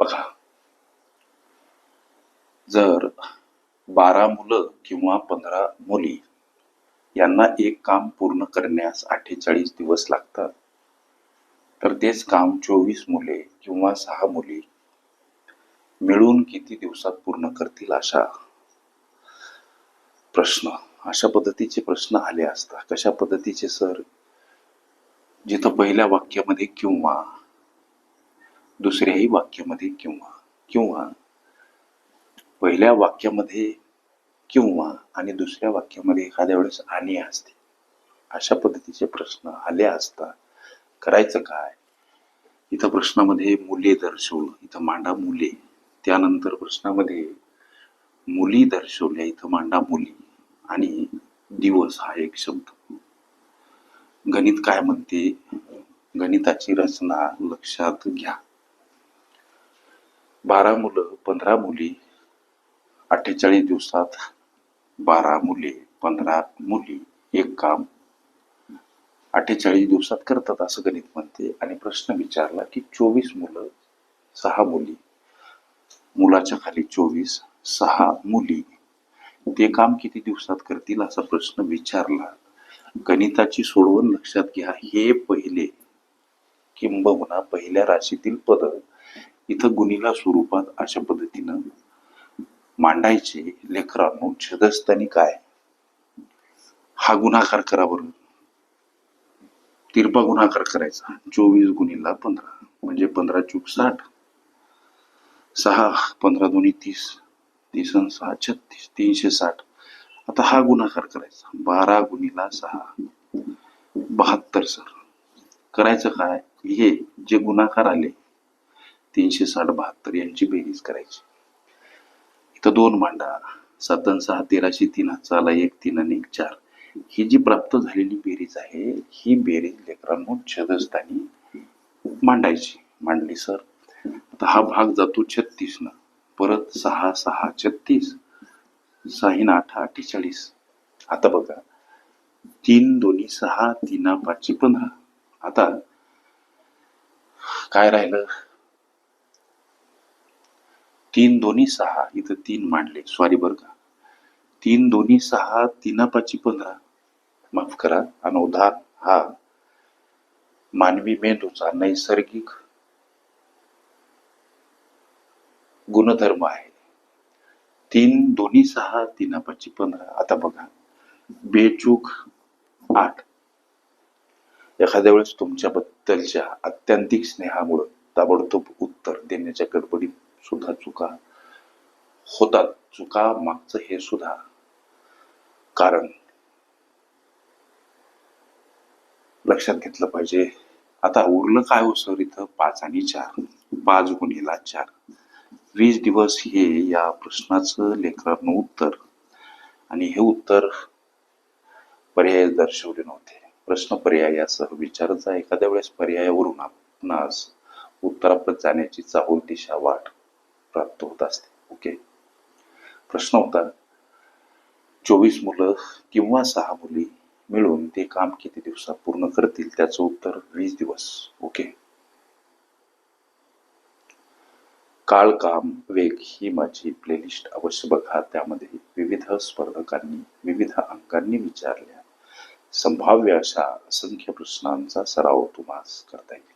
बघा. जर बारा मुलं किंवा पंधरा मुली यांना एक काम पूर्ण करण्यास अठ्ठेचाळीस दिवस लागतात तर तेच काम चोवीस मुले किंवा सहा मुली मिळून किती दिवसात पूर्ण करतील अशा प्रश्न अशा पद्धतीचे प्रश्न आले असता कशा पद्धतीचे सर? जिथं पहिल्या वाक्यामध्ये किंवा दुसऱ्याही वाक्यामध्ये किंवा किंवा. पहिल्या वाक्यामध्ये किंवा आणि दुसऱ्या वाक्यामध्ये एखाद्या वेळेस आणि असते. अशा पद्धतीचे प्रश्न आले असता करायचं काय? इथं प्रश्नामध्ये मुले दर्शवलं इथं मांडा मुले. त्यानंतर प्रश्नामध्ये मुली दर्शवल्या इथं मांडा मुली. आणि दिवस हा एक शब्द. गणित काय म्हणते? गणिताची रचना लक्षात घ्या. बारा मुलं पंधरा मुली अठ्ठेचाळीस दिवसात बारा मुले पंधरा मुली एक काम. अठ्ठेचाळीस दिवसात करतात असं गणित म्हणते. आणि प्रश्न विचारला की चोवीस मुलं सहा मुली. मुलाच्या खाली चोवीस सहा मुली. ते काम किती दिवसात करतील असा प्रश्न विचारला. गणिताची सोडवण लक्षात घ्या. हे पहिले किंबहुना पहिल्या राशीतील पद. इथं गुणिला स्वरूपात अशा पद्धतीनं मांडायचे लेकरांनो छेदस्थानी काय? हा गुणाकार करा बरं. तिरपा गुणाकार करायचा. चोवीस गुणीला पंधरा म्हणजे पंधरा चूक साठ सहा पंधरा दोन्ही तीस तीस सहा छत्तीस तीनशे साठ. आता हा गुणाकार करायचा. बारा गुणीला सहा. बहात्तर सर. करायचं काय? हे जे गुणाकार आले तीनशे साठ बहात्तर यांची बेरीज करायची. इथं दोन मांडा सात सहा तेराशे तीन हाताला एक तीन आणि एक चार. ही जी प्राप्त झालेली बेरीज आहे ही बेरीज लेकरांनो छदस्थानी मांडायची. मांडली सर. आता हा भाग जातो छत्तीस न परत सहा सहा छत्तीस. साहीन आठ अठ्ठेचाळीस. आता बघा. तीन दोन्ही सहा तीन पाचशे पंधरा. आता काय राहिलं? तीन दोन्ही सहा इथं तीन मांडले. सॉरी बरं का. तीन दोन्ही सहा तीना पाची पंधरा. माफ करा अनवधान. हा. मानवी मेंदूचा नैसर्गिक गुणधर्म आहे. तीन दोन्ही सहा तीना पाची पंधरा. आता बघा. बेचूक आठ. एखाद्या वेळेस तुमच्याबद्दलच्या अत्यंतिक स्नेहामुळं ताबडतोब उत्तर देण्याच्या गडबडीत सुद्धा चुका. होतात. चुका मागचं हे सुद्धा. कारण लक्षात घेतलं पाहिजे. आता उरलं काय हो सर इथं? पाच आणि चार. पाच गुणिला चार. वीस दिवस हे या प्रश्नाचं लेकरांनो उत्तर. आणि हे उत्तर पर्याय दर्शवले नव्हते. प्रश्न पर्यायासह विचारचा एखाद्या वेळेस पर्यायावरून आपणास उत्तराप्रत जाण्याची चाहूल दिशा वाट प्राप्त होत असते. ओके प्रश्न होता चोवीस मुलं किंवा सहा मुली मिळून ते काम किती दिवसात पूर्ण करतील? त्याचं उत्तर वीस दिवस. ओके काळ काम वेग ही माझी प्लेलिस्ट अवश्य बघा. त्यामध्ये विविध स्पर्धकांनी विविध अंकांनी विचारल्या. संभाव्य अशा असंख्य प्रश्नांचा सराव तुम्हाला करता येईल.